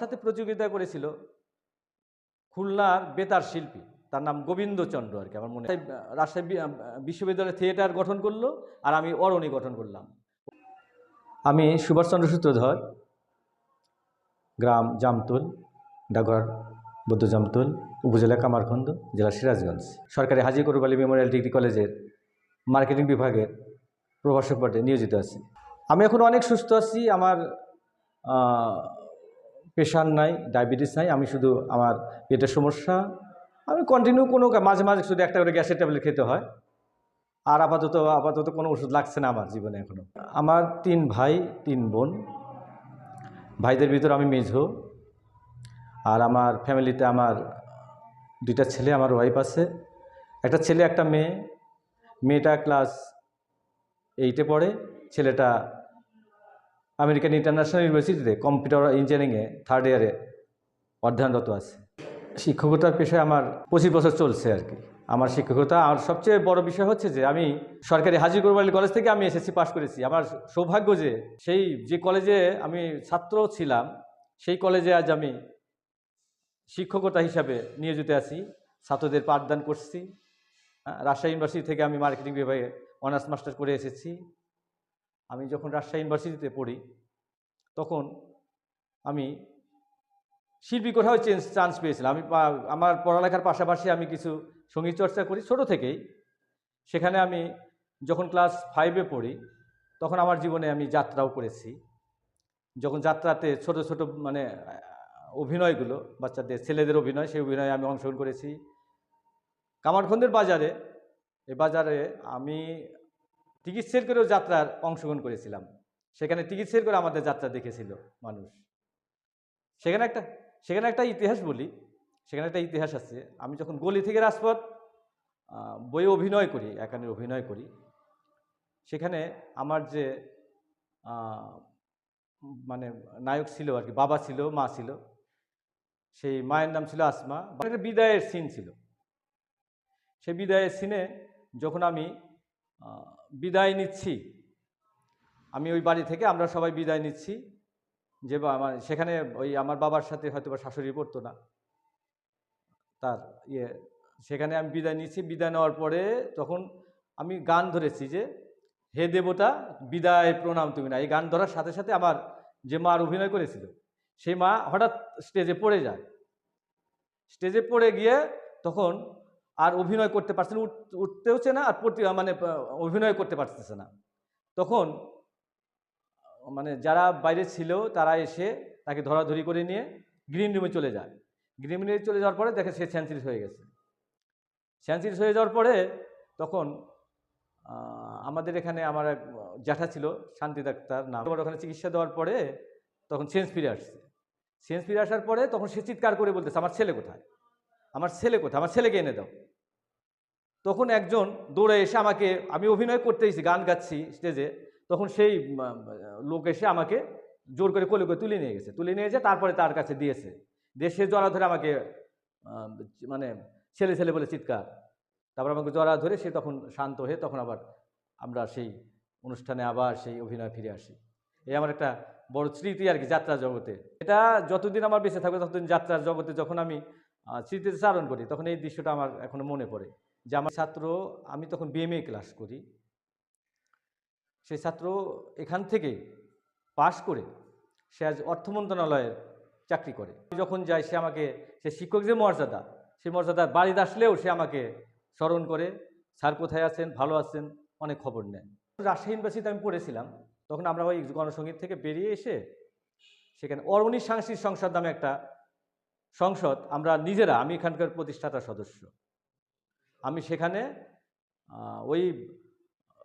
সাথে প্রতিযোগিতা করেছিল খুলনার বেতার শিল্পী। তার নাম গোবিন্দচন্দ্র আর কি, আমার মনে। রাজশাহী বিশ্ববিদ্যালয় থিয়েটার গঠন করল আর আমি অরণি গঠন করলাম। আমি সুভাষচন্দ্র সূত্রধর, গ্রাম জামতুল, ডাকঘর বৌদ্ধ জামতুল, উপজেলা কামারখন্দ জেলা সিরাজগঞ্জ। সরকারি হাজি করুব মেমোরিয়াল ডিগ্রি কলেজের মার্কেটিং বিভাগের প্রভাষক পদে নিয়োজিত আছি। আমি এখন অনেক সুস্থ আছি, আমার প্রেশার নাই ডায়াবেটিস নাই, আমি শুধু আমার পেটের সমস্যা। আমি কন্টিনিউ কোনো মাঝে মাঝে শুধু একটা করে গ্যাসের ট্যাবলেট খেতে হয়। আর আপাতত আপাতত কোনো ওষুধ লাগছে না আমার জীবনে এখনও আমার তিন ভাই, তিন বোন। ভাইদের ভিতর আমি মেঝো। আর আমার ফ্যামিলিতে আমার দুইটা ছেলে, আমার ওয়াইফ আছে। একটা ছেলে, একটা মেয়ে। মেয়েটা ক্লাস এইটে পড়ে, ছেলেটা আমেরিকান ইন্টারন্যাশনাল ইউনিভার্সিটিতে কম্পিউটার ইঞ্জিনিয়ারিংয়ে থার্ড ইয়ারে অধ্যয়নরত আছে। শিক্ষকতার পেশায় আমার পঁচিশ বছর চলছে আর কি। আমার শিক্ষকতা, আর সবচেয়ে বড় বিষয় হচ্ছে যে আমি সরকারি হাজির কোরবালি কলেজ থেকে আমি এসএসসি পাশ করেছি। আমার সৌভাগ্য যে সেই, যে কলেজে আমি ছাত্র ছিলাম, সেই কলেজে আজ আমি শিক্ষকতা হিসাবে নিয়োজিত আছি। ছাত্রদের পাঠদান করছি। রাজশাহী ইউনিভার্সিটি থেকে আমি মার্কেটিং বিভাগে অনার্স মাস্টার করে এসেছি। আমি যখন রাজশাহী ইউনিভার্সিটিতে পড়ি, তখন আমি শিল্পী কোথাও চেঞ্জ চান্স পেয়েছিলাম। আমি আমার পড়ালেখার পাশাপাশি আমি কিছু সংগীত চর্চা করি ছোট থেকেই। সেখানে আমি যখন ক্লাস ফাইভে পড়ি, তখন আমার জীবনে আমি যাত্রাও করেছি। যখন যাত্রাতে ছোট ছোট মানে অভিনয়গুলো, বাচ্চাদের, ছেলেদের অভিনয়, সেই অভিনয়ে আমি অংশগ্রহণ করেছি। কামারখন্দের বাজারে, এ বাজারে আমি টিকিট সেল করেও যাত্রার অংশগ্রহণ করেছিলাম। সেখানে টিকিট সেল করে আমাদের যাত্রা দেখেছিল মানুষ। সেখানে একটা সেখানে একটা ইতিহাস বলি। সেখানে একটা ইতিহাস আছে। আমি যখন গলি থেকে রাজপথ বইয়ে অভিনয় করি একানের অভিনয় করি, সেখানে আমার যে মানে নায়ক ছিল আর কি, বাবা ছিল, মা ছিল, সেই মায়ের নাম ছিল আসমা। একটা বিদায়ের সিন ছিল। সেই বিদায়ের সিনে যখন আমি বিদায় নিচ্ছি। আমি ওই বাড়ি থেকে আমরা সবাই বিদায় নিচ্ছি। যে আমার, সেখানে ওই আমার বাবার সাথে হয়তো বা শাশুড়ি পড়তো না। তার ইয়ে সেখানে আমি বিদায় নিচ্ছি। বিদায় নেওয়ার পরে তখন আমি গান ধরেছি যে, হে দেবতা, বিদায় প্রণাম তুমি না। এই গান ধরার সাথে সাথে আমার যে মার অভিনয় করেছিল, সেই মা হঠাৎ স্টেজে পড়ে যায়। স্টেজে পড়ে গিয়ে তখন আর অভিনয় করতে পারছে না, উঠ- উঠতেওছে না আর পড়তে মানে অভিনয় করতে পারতেছে না। তখন মানে যারা বাইরে ছিল তারা এসে তাকে ধরাধরি করে নিয়ে গ্রিন রুমে চলে যায়। গ্রিন রুমে চলে যাওয়ার পরে দেখে সে স্যান্সিস হয়ে গেছে। স্যান্সিস হয়ে যাওয়ার পরে তখন আমাদের এখানে আমার এক জ্যাঠা ছিল, শান্তি ডাক্তার নাম। ওখানে চিকিৎসা দেওয়ার পরে তখন সেন্স ফিরে আসছে। সেন্স ফিরে আসার পরে তখন সে চিৎকার করে বলতেছে, আমার ছেলে কোথায়? আমার ছেলে কোথায়? আমার ছেলেকে এনে দাও। তখন একজন দৌড়ে এসে আমাকে, আমি অভিনয় করতেইছি গান গাচ্ছি স্টেজে, তখন সেই লোক এসে আমাকে জোর করে কোলে করে তুলে নিয়ে গেছে। তুলে নিয়ে এসে তারপরে তার কাছে দিয়েছে। দিয়ে সে জড়া ধরে আমাকে মানে ছেলে ছেলে বলে চিৎকার। তারপর আমাকে জড়া ধরে সে তখন শান্ত হয়ে তখন আবার আমরা সেই অনুষ্ঠানে আবার সেই অভিনয় ফিরে আসি। এই আমার একটা বড় স্মৃতি আর কি যাত্রা জগতে। এটা যতদিন আমার বেঁচে থাকবে, ততদিন যাত্রার জগতে যখন আমি স্মৃতিতে চারণ করি, তখন এই দৃশ্যটা আমার এখনও মনে পড়ে যে আমার ছাত্র, আমি তখন বিএমএ ক্লাস করি। সেই ছাত্র এখান থেকে পাশ করে সে আজ অর্থ মন্ত্রণালয়ের চাকরি করে। যখন যাই, সে আমাকে, সে শিক্ষক যে মর্যাদা, সেই মর্যাদা বাড়িতে আসলেও সে আমাকে স্মরণ করে, স্যার কোথায় আছেন? ভালো আছেন? অনেক খবর নেন রাজশাহী ইউনিভার্সিটিতে আমি পড়েছিলাম, তখন আমরা ওই গণসঙ্গীত থেকে বেরিয়ে এসে সেখানে অরণি সাংস্কৃতিক সংসদ নামে একটা সংসদ, আমরা নিজেরা, আমি এখানকার প্রতিষ্ঠাতা সদস্য। আমি সেখানে ওই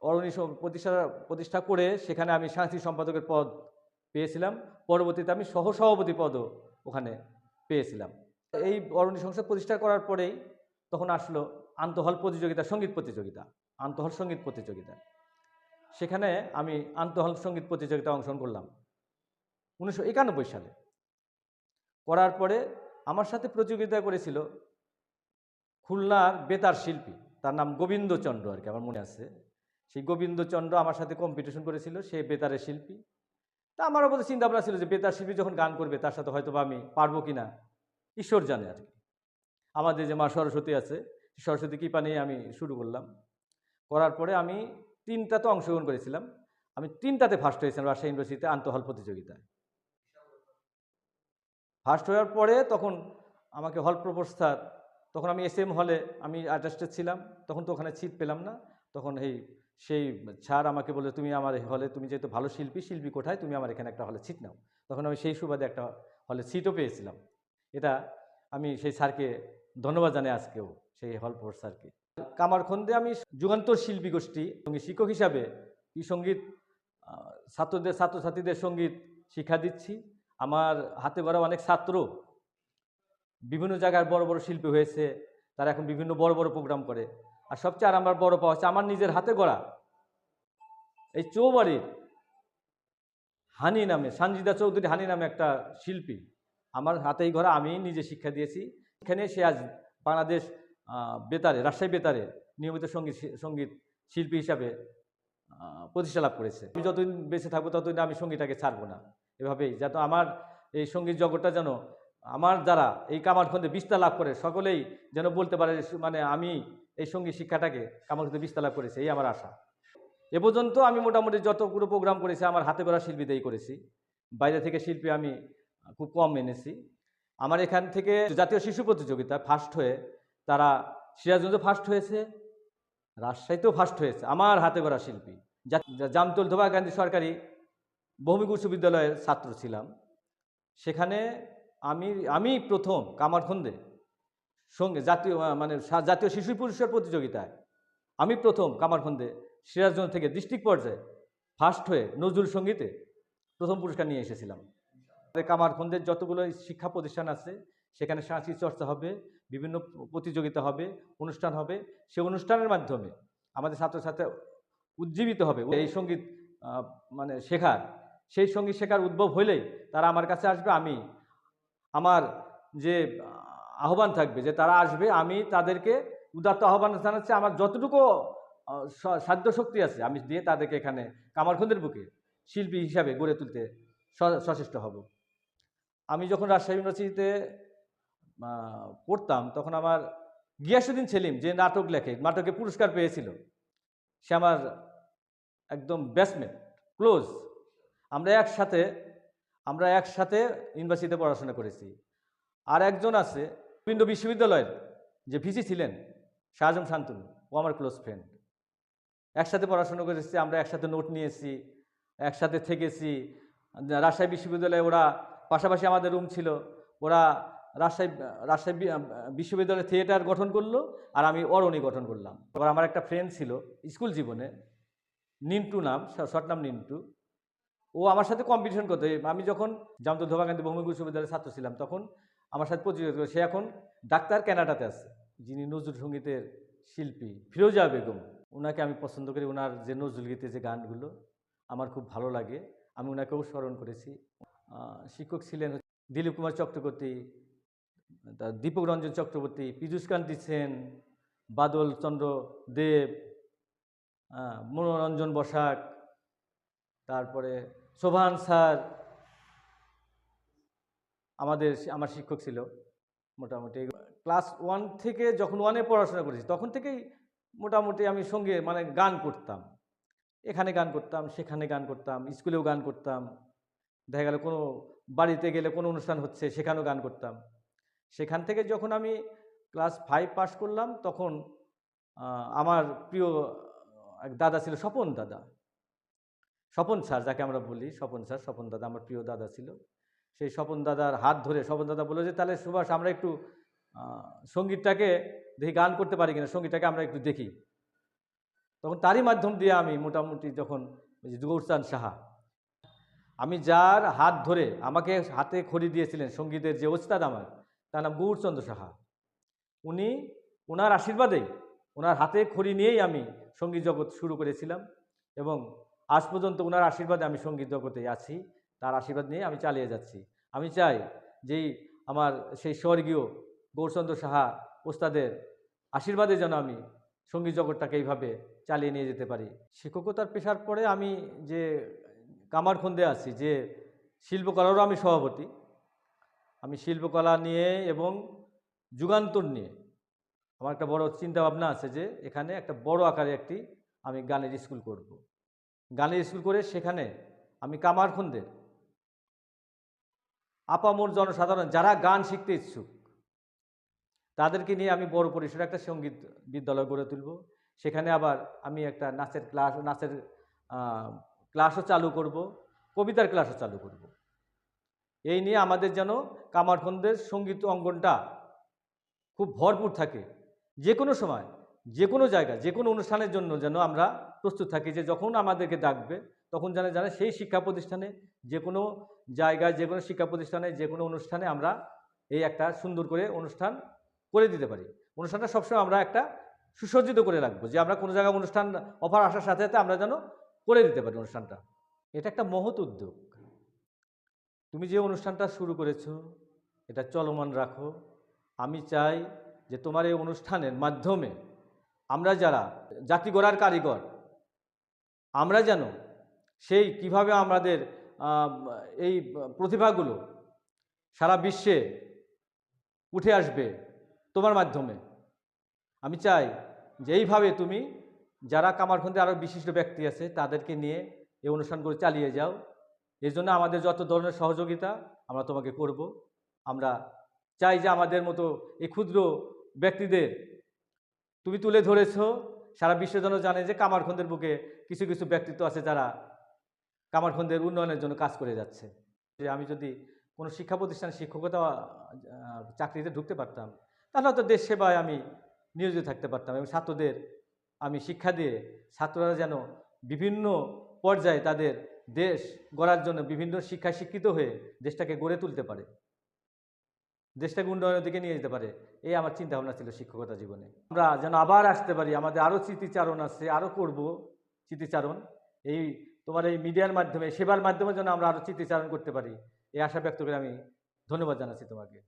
অরণি প্রতিষ্ঠা প্রতিষ্ঠা করে সেখানে আমি সাংস্কৃতিক সম্পাদকের পদ পেয়েছিলাম। পরবর্তীতে আমি সহসভাপতি পদও ওখানে পেয়েছিলাম। এই অরণি সংসদ প্রতিষ্ঠা করার পরেই তখন আসলো আন্তঃহল প্রতিযোগিতা, সংগীত প্রতিযোগিতা, আন্তঃহল সংগীত প্রতিযোগিতা। সেখানে আমি আন্তঃহল সংগীত প্রতিযোগিতা অংশগ্রহণ করলাম। উনিশশো একানব্বই সালে। করার পরে আমার সাথে প্রতিযোগিতা করেছিল খুলনার বেতার শিল্পী। তার নাম গোবিন্দচন্দ্র আর কি, আমার মনে আছে। সেই গোবিন্দচন্দ্র আমার সাথে কম্পিটিশন করেছিল, সে বেতারের শিল্পী। তা আমার মধ্যে ভাবনা ছিল যে বেতার শিল্পী যখন গান করবে, তার সাথে হয়তো আমি পারব কি না ঈশ্বর জানে আর কি। আমাদের যে মা সরস্বতী আছে সরস্বতী কৃপা নিয়ে আমি শুরু করলাম। করার পরে আমি তিনটাতে অংশগ্রহণ করেছিলাম। আমি তিনটাতে ফার্স্ট হয়েছিলাম রাজশাহী ইউনিভার্সিটিতে আন্তঃহল প্রতিযোগিতায়। ফার্স্ট হওয়ার পরে তখন আমাকে হল প্রপোস্টার তখন আমি এস এম হলে আমি অ্যাটাস্টেড ছিলাম, তখন তো ওখানে সিট পেলাম না। তখন এই সেই স্যার আমাকে বলে তুমি আমার এই হলে তুমি যেহেতু ভালো শিল্পী শিল্পী কোথায়? তুমি আমার এখানে একটা হলে সিট নাও। তখন আমি সেই সুবাদে একটা হলে সিটও পেয়েছিলাম। এটা আমি সেই স্যারকে ধন্যবাদ জানাই আজকেও, সেই হল প্রপোজ স্যারকে কামারখন্দে আমি যুগান্তর শিল্পী গোষ্ঠী সংগীত শিক্ষক হিসাবে কি সংগীত ছাত্রদের, ছাত্রছাত্রীদের সংগীত শিক্ষা দিচ্ছি। আমার হাতে গড়া অনেক ছাত্র। বিভিন্ন জায়গায় বড় বড় শিল্পী হয়েছে, তারা এখন বিভিন্ন বড় বড় প্রোগ্রাম করে। আর সবচেয়ে আর আমার বড় পাওয়া হচ্ছে আমার নিজের হাতে গড়া। এই চৌবাড়ির হানি নামে, সানজিদা চৌধুরী হানি নামে একটা শিল্পী। আমার হাতেই ঘরা আমি নিজে শিক্ষা দিয়েছি। এখানে সে আজ বাংলাদেশ বেতারে, রাজশাহী বেতারে নিয়মিত সংগীত সংগীত শিল্পী হিসাবে প্রতিষ্ঠা লাভ করেছে। আমি যতদিন বেঁচে থাকব, ততদিন আমি সঙ্গীতটাকে ছাড়বো না। এভাবেই, যাতে আমার এই সংগীত জগৎটা যেন আমার দ্বারা এই কামারখন্দে বিস্তার লাভ করে, সকলেই যেন বলতে পারে মানে আমি এই সংগীত শিক্ষাটাকে কামারখন্দে বিস্তার লাভ করেছি এই আমার আশা। এ পর্যন্ত আমি মোটামুটি যতগুলো প্রোগ্রাম করেছি, আমার হাতে গড়া শিল্পীতেই করেছি। বাইরে থেকে শিল্পী আমি খুব কম এনেছি। আমার এখান থেকে জাতীয় শিশু প্রতিযোগিতা ফার্স্ট হয়ে, তারা সিরাজগঞ্জে ফার্স্ট হয়েছে, রাজশাহীতেও ফার্স্ট হয়েছে, আমার হাতে গড়া শিল্পী। জামতল ধোবা গান্ধী সরকারি ভৌমিক উচ্চ বিদ্যালয়ের ছাত্র ছিলাম। সেখানে আমি আমি প্রথম কামারখন্দে সঙ্গে জাতীয় মানে জাতীয় শিশু পুরস্কার প্রতিযোগিতায় আমি প্রথম কামারখন্দে সিরাজগঞ্জ থেকে ডিস্ট্রিক্ট পর্যায়ে ফার্স্ট হয়ে নজরুল সঙ্গীতে প্রথম পুরস্কার নিয়ে এসেছিলাম। কামারখন্দের যতগুলো শিক্ষা প্রতিষ্ঠান আছে, সেখানে সাংস্কৃতিক চর্চা হবে, বিভিন্ন প্রতিযোগিতা হবে, অনুষ্ঠান হবে। সে অনুষ্ঠানের মাধ্যমে আমাদের ছাত্রছাত্রী উজ্জীবিত হবে। এই সংগীত মানে শেখার সেই সংগীত শেখার উদ্ভব হইলেই তারা আমার কাছে আসবে, আমি আমার যে আহ্বান থাকবে যে তারা আসবে, আমি তাদেরকে উদাত্ত আহ্বান জানাচ্ছি। আমার যতটুকু সাধ্য শক্তি আছে, আমি দিয়ে তাদেরকে এখানে কামারখন্দের বুকে শিল্পী হিসাবে গড়ে তুলতে সচেষ্ট হব। আমি যখন রাজশাহী ইউনিভার্সিটিতে পড়তাম, তখন আমার গিয়াসুদ্দিন সেলিম যে নাটক লেখে, নাটকে পুরস্কার পেয়েছিল, সে আমার একদম ব্যাটসম্যান ক্লোজ আমরা একসাথে আমরা একসাথে ইউনিভার্সিটিতে পড়াশোনা করেছি। আর একজন আছে রবীন্দ্র বিশ্ববিদ্যালয়ের যে ভিসি ছিলেন শাহজম শান্তনু, ও আমার ক্লোজ ফ্রেন্ড একসাথে পড়াশোনা করেছি, আমরা একসাথে নোট নিয়েছি, একসাথে থেকেছি। রাজশাহী বিশ্ববিদ্যালয়ে ওরা পাশাপাশি আমাদের রুম ছিল। ওরা রাজশাহী রাজশাহী বিশ্ববিদ্যালয়ে থিয়েটার গঠন করল আর আমি অরণি গঠন করলাম। এবার আমার একটা ফ্রেন্ড ছিল, স্কুল জীবনে, নিন্টু নাম শর্ট নাম নিন্টু। ও আমার সাথে কম্পিটিশন করতো। আমি যখন জামতো ধোবাকান্তি বহুমুখী বিশ্ববিদ্যালয়ের ছাত্র ছিলাম, তখন আমার সাথে প্রতিযোগিতা সে এখন ডাক্তার ক্যানাডাতে আছে, যিনি নজরুল সঙ্গীতের শিল্পী ফিরোজা বেগম। ওনাকে আমি পছন্দ করি ওনার যে নজরুল গীতের যে গানগুলো আমার খুব ভালো লাগে। আমি ওনাকেও স্মরণ করেছি। শিক্ষক ছিলেন দিলীপ কুমার চক্রবর্তী তার দীপক রঞ্জন চক্রবর্তী পীযুষকান্তি সেন, বাদল চন্দ্র দেব মনোরঞ্জন বসাক তারপরে শোভান স্যার আমাদের আমার শিক্ষক ছিল মোটামুটি। ক্লাস ওয়ান থেকে যখন ওয়ানে পড়াশোনা করেছি, তখন থেকেই মোটামুটি আমি সঙ্গে মানে গান করতাম। এখানে গান করতাম, সেখানে গান করতাম, স্কুলেও গান করতাম। দেখা গেল কোনো বাড়িতে গেলে কোনো অনুষ্ঠান হচ্ছে, সেখানেও গান করতাম। সেখান থেকে যখন আমি ক্লাস ফাইভ পাস করলাম, তখন আমার প্রিয় এক দাদা ছিল স্বপন দাদা। স্বপন স্যার, যাকে আমরা বলি স্বপন স্যার, স্বপন দাদা আমার প্রিয় দাদা ছিল। সেই স্বপন দাদার হাত ধরে, স্বপন দাদা বলে যে, তাহলে সুভাষ, আমরা একটু সঙ্গীতটাকে দেখি, গান করতে পারি কিনা? সঙ্গীতটাকে আমরা একটু দেখি। তখন তারই মাধ্যম দিয়ে আমি মোটামুটি যখন গৌরচাঁদ সাহা, আমি যার হাত ধরে আমাকে হাতে খড়ি দিয়েছিলেন, সঙ্গীতের যে ওস্তাদ আমার, তার নাম গৌরচন্দ্র সাহা। উনি ওনার আশীর্বাদেই ওনার হাতে খড়ি নিয়েই আমি সংগীত জগৎ শুরু করেছিলাম এবং আজ পর্যন্ত ওনার আশীর্বাদে আমি সংগীত জগতে আছি, তার আশীর্বাদ নিয়ে আমি চালিয়ে যাচ্ছি আমি চাই যেই আমার সেই স্বর্গীয় গৌরচন্দ্র সাহা ওস্তাদের আশীর্বাদে যেন আমি সংগীত জগৎটাকে এইভাবে চালিয়ে নিয়ে যেতে পারি শিক্ষকতার পেশার পরে আমি যে কামারখন্দে আছি, যে শিল্পকলারও আমি সভাপতি, আমি শিল্পকলা নিয়ে এবং যুগান্তর নিয়ে আমার একটা বড় চিন্তা ভাবনা আছে যে এখানে একটা বড় আকারে একটি আমি গানের স্কুল করব। গানের স্কুল করে সেখানে আমি কামারখন্দের আপামর জনসাধারণ যারা গান শিখতে ইচ্ছুক, তাদেরকে নিয়ে আমি বড় পরিসরে একটা সংগীত বিদ্যালয় গড়ে তুলব। সেখানে আবার আমি একটা নাচের ক্লাস, নাচের ক্লাসও চালু করব, কবিতার ক্লাসও চালু করব। এই নিয়ে আমাদের যেন কামারখন্দের সংগীত অঙ্গনটা খুব ভরপুর থাকে। যে কোনো সময় যে কোনো জায়গায় যে কোনো অনুষ্ঠানের জন্য যেন আমরা প্রস্তুত থাকি যে যখন আমাদেরকে ডাকবে, তখন যেন জানে সেই শিক্ষা প্রতিষ্ঠানে যে কোনো জায়গায় যে কোনো শিক্ষা প্রতিষ্ঠানে যে কোনো অনুষ্ঠানে আমরা এই একটা সুন্দর করে অনুষ্ঠান করে দিতে পারি। অনুষ্ঠানটা সবসময় আমরা একটা সুসজ্জিত করে রাখব যে আমরা কোনো জায়গায় অনুষ্ঠান, অফার আসার সাথে সাথে আমরা যেন করে দিতে পারি অনুষ্ঠানটা। এটা একটা মহৎ উদ্যোগ। তুমি যে অনুষ্ঠানটা শুরু করেছ, এটা চলমান রাখো। আমি চাই যে তোমার এই অনুষ্ঠানের মাধ্যমে আমরা যারা জাতি গড়ার কারিগর, আমরা যেন সেই কীভাবে আমাদের এই প্রতিভাগুলো সারা বিশ্বে উঠে আসবে তোমার মাধ্যমে। আমি চাই যে এইভাবে তুমি যারা কামারখন্দে আরও বিশিষ্ট ব্যক্তি আছে, তাদেরকে নিয়ে এই অনুষ্ঠানগুলো চালিয়ে যাও। এই জন্য আমাদের যত ধরনের সহযোগিতা আমরা তোমাকে করব। আমরা চাই যে আমাদের মতো এই ক্ষুদ্র ব্যক্তিদের তুমি তুলে ধরেছো, সারা বিশ্বের জন্য জানে যে কামারখন্দের বুকে কিছু কিছু ব্যক্তিত্ব আছে যারা কামারখন্দের উন্নয়নের জন্য কাজ করে যাচ্ছে। যে আমি যদি কোনো শিক্ষা প্রতিষ্ঠানে শিক্ষকতা চাকরিতে ঢুকতে পারতাম, তাহলে হয়তো দেশ সেবায় আমি নিয়োজিত থাকতে পারতাম এবং ছাত্রদের আমি শিক্ষা দিয়ে ছাত্ররা যেন বিভিন্ন পর্যায়ে তাদের দেশ গড়ার জন্য বিভিন্ন শিক্ষায় শিক্ষিত হয়ে দেশটাকে গড়ে তুলতে পারে। দেশটাকে উন্নয়নের দিকে নিয়ে যেতে পারে, এই আমার চিন্তা ভাবনা ছিল শিক্ষকতা জীবনে। আমরা যেন আবার আসতে পারি, আমাদের আরও স্মৃতিচারণ আছে, আরও করব স্মৃতিচারণ। এই তোমার এই মিডিয়ার মাধ্যমে, সেবার মাধ্যমে যেন আমরা আরও স্মৃতিচারণ করতে পারি, এই আশা ব্যক্ত করে আমি ধন্যবাদ জানাচ্ছি তোমাকে।